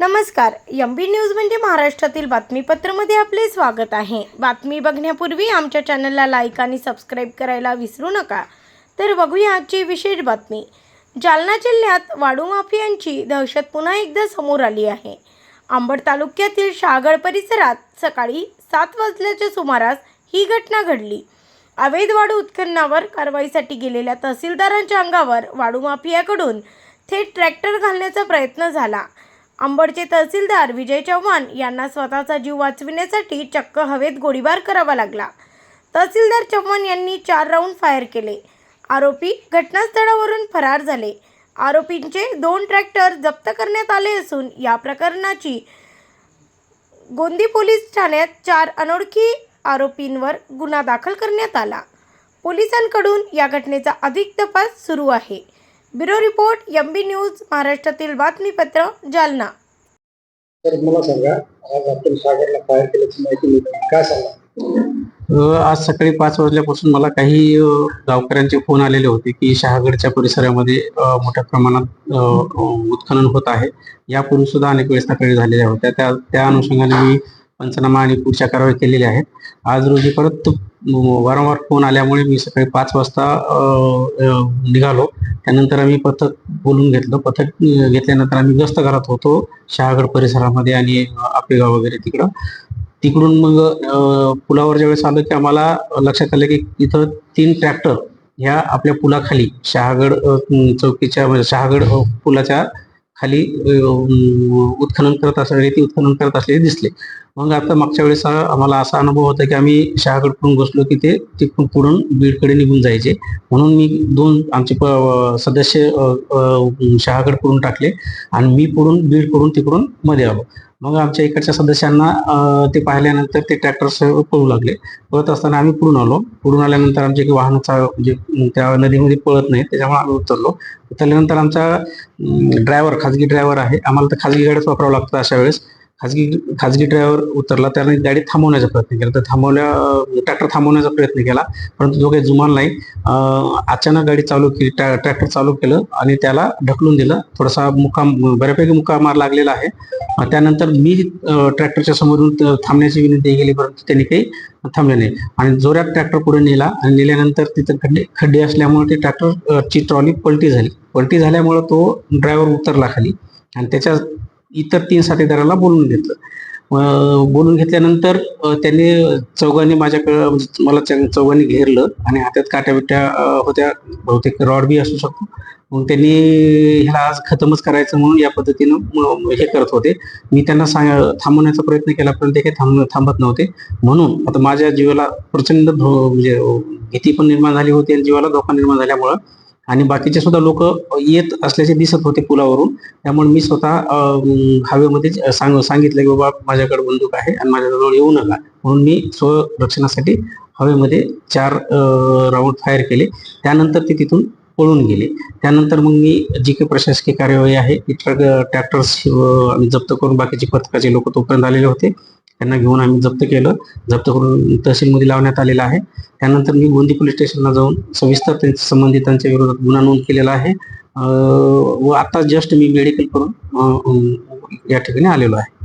नमस्कार M B news म्हणजे महाराष्ट्रातील बातमीपत्रमध्ये आपले स्वागत आहे. बातमी बघण्यापूर्वी आमच्या चॅनलला लाईक आणि सबस्क्राईब करायला विसरू नका. तर बघूया आजची विशेष बातमी. जालना जिल्ह्यात वाडू माफियांची दहशत पुन्हा एकदा समोर आली आहे. आंबड तालुक्यातील शहागड परिसरात सकाळी सात वाजल्याच्या सुमारास ही घटना घडली. अवैध वाढू उत्खननावर कारवाईसाठी गेलेल्या तहसीलदारांच्या अंगावर वाडू माफियाकडून थेट ट्रॅक्टर घालण्याचा प्रयत्न झाला. अंबडचे तहसीलदार विजय चव्हाण यांना स्वतःचा जीव वाचविण्यासाठी चक्क हवेत गोळीबार करावा लागला. तहसीलदार चव्हाण यांनी चार राऊंड फायर केले. आरोपी घटनास्थळावरून फरार झाले. आरोपींचे दोन ट्रॅक्टर जप्त करण्यात आले असून या प्रकरणाची गोंदी पोलीस ठाण्यात चार अनोळखी आरोपींवर गुन्हा दाखल करण्यात आला. पोलिसांकडून या घटनेचा अधिक तपास सुरू आहे. Bureau report M B News महाराष्ट्रातील बातमीपत्र जालना. तर मला सांगा आज आपण सागरला फायर केल्याची माहिती मिळते काय सांगा? आज सकाळी पाच वाजल्यापासून मला काही गावकऱ्यांचे फोन आलेले होते की शहागडच्या परिसरामध्ये मोठ्या प्रमाणात उत्खनन होत आहे. यापूर्वी सुद्धा अनेक वेळेस तक्रारी झालेल्या होत्या. त्या त्या अनुषंगाने मी पंचनामा आणि पुढच्या कारवाई केलेल्या आहेत. आज रोजी परत वारंवार फोन आल्यामुळे मी सकाळी पाच वाजता निघालो. त्यानंतर आम्ही पथक बोलून घेतलं. पथक घेतल्यानंतर आम्ही गस्त घरात होतो. शहागड परिसरामध्ये आणि आपेगाव वगैरे तिकडं. तिकडून मग पुलावर ज्यावेळेस आलो की आम्हाला लक्षात आलं की इथं तीन ट्रॅक्टर ह्या आपल्या पुलाखाली शहागड चौकीच्या म्हणजे शहागड पुलाच्या खाली उत्खनन करत असलेले ते उत्खनन करत असलेले दिसले. मग आता मागच्या वेळेस आम्हाला असा अनुभव होता की आम्ही शहागडकडून घुसलो की ते तिकडून पुढून बीडकडे निघून जायचे. म्हणून मी दोन आमचे प- सदस्य अ, अ, टाकले आणि मी पुढून बीडकडून तिकडून मध्ये आलो. मग आमच्या इकडच्या सदस्यांना ते पाहिल्यानंतर ते ट्रॅक्टर पळू लागले. पळत असताना आम्ही पुढून आलो. पुढून आल्यानंतर आमचे एक वाहनाचा म्हणजे त्या नदीमध्ये पळत नाही त्याच्यामुळे आम्ही उतरलो. उतरल्यानंतर आमचा ड्रायव्हर खाजगी ड्रायव्हर आहे. आम्हाला तर खाजगी गाड्याच वापरावं लागतं अशा वेळेस. खाजगी खाजगी ड्रायव्हर उतरला त्याने गाडी थांबवण्याचा प्रयत्न केला. तर थांबवल्या ट्रॅक्टर थांबवण्याचा प्रयत्न केला परंतु जो काही जुमान नाही. अचानक गाडी चालू केली ट्रॅक्टर चालू केलं आणि त्याला ढकलून दिलं. थोडासा मुक्काम बऱ्यापैकी मुक्का मार लागलेला आहे. त्यानंतर मी ट्रॅक्टरच्या समोरून थांबण्याची विनंती केली परंतु त्यांनी काही थांबले नाही. आणि जोरात ट्रॅक्टर पुढे नेला आणि नेल्यानंतर तिथं खड्डे खड्डे असल्यामुळे ते ट्रॅक्टरची ट्रॉली पलटी झाली. पलटी झाल्यामुळं तो ड्रायव्हर उतरला खाली. आणि त्याच्या इतर तीन साथीदाराला बोलून घेतलं. बोलून घेतल्यानंतर त्यांनी चौघांनी माझ्याकडं म्हणजे मला चौघांनी घेरलं आणि हातात काट्या बिट्या होत्या. बहुतेक रॉड बी असू शकतो. मग त्यांनी ह्याला आज खतमच करायचं म्हणून या पद्धतीनं हे करत होते. मी त्यांना सांग थांबवण्याचा प्रयत्न केला पण ते काही थांब थांबत नव्हते. म्हणून आता माझ्या जीवाला प्रचंड म्हणजे भीती पण निर्माण झाली होती आणि जीवाला धोका निर्माण झाल्यामुळं आणि बाकीचे सुद्धा लोक येत असल्याचे दिसत होते पुलावरून. त्यामुळे मी स्वतः हवेमध्ये सांग सांगितलं की बाबा माझ्याकडे बंदूक आहे आणि माझ्याजवळ येऊ नका. म्हणून मी स्वरक्षणासाठी हवेमध्ये चार राऊंड फायर केले. त्यानंतर ते तिथून पळून गेले. त्यानंतर मग मी जी काही प्रशासकीय कार्यवाही आहे ती ट्रक ट्रॅक्टर्स आम्ही जप्त करून बाकीचे पथकाचे लोक तोपर्यंत आलेले होते. त्यांना घेऊन आम्ही जप्त केलं जप्त करून तहसीलमध्ये लावण्यात आलेलं आहे त्यानंतर मी गोंदी पोलीस स्टेशनला जाऊन सविस्तर त्यांच्या संबंधितांच्या विरोधात गुन्हा नोंद केलेला आहे व आता जस्ट मी मेडिकल करून या ठिकाणी आलेलो आहे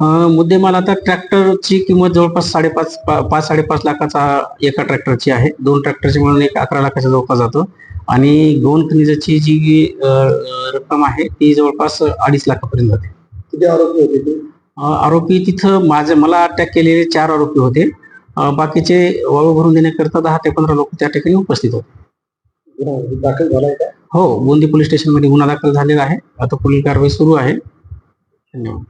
मुद्देमाल आता ट्रॅक्टरची किंमत जवळपास साडेपाच पाच साडेपाच लाखाचा एका ट्रॅक्टरची आहे. दोन ट्रॅक्टरची म्हणून एक अकरा लाखाच्या जवळपास जातो. आणि दोन खनिजाची जी रक्कम आहे ती जवळपास अडीच लाखापर्यंत जाते. किती आरोपी होते ते? आरोपी तिथं माझे मला अटॅक केलेले चार आरोपी होते. बाकीचे वाळू भरून देण्याकरता दहा ते पंधरा लोक त्या ठिकाणी उपस्थित होते. दाखल झालाय का? हो गोंदी पोलीस स्टेशनमध्ये गुन्हा दाखल झालेला आहे. आता पुढील कारवाई सुरू आहे. धन्यवाद.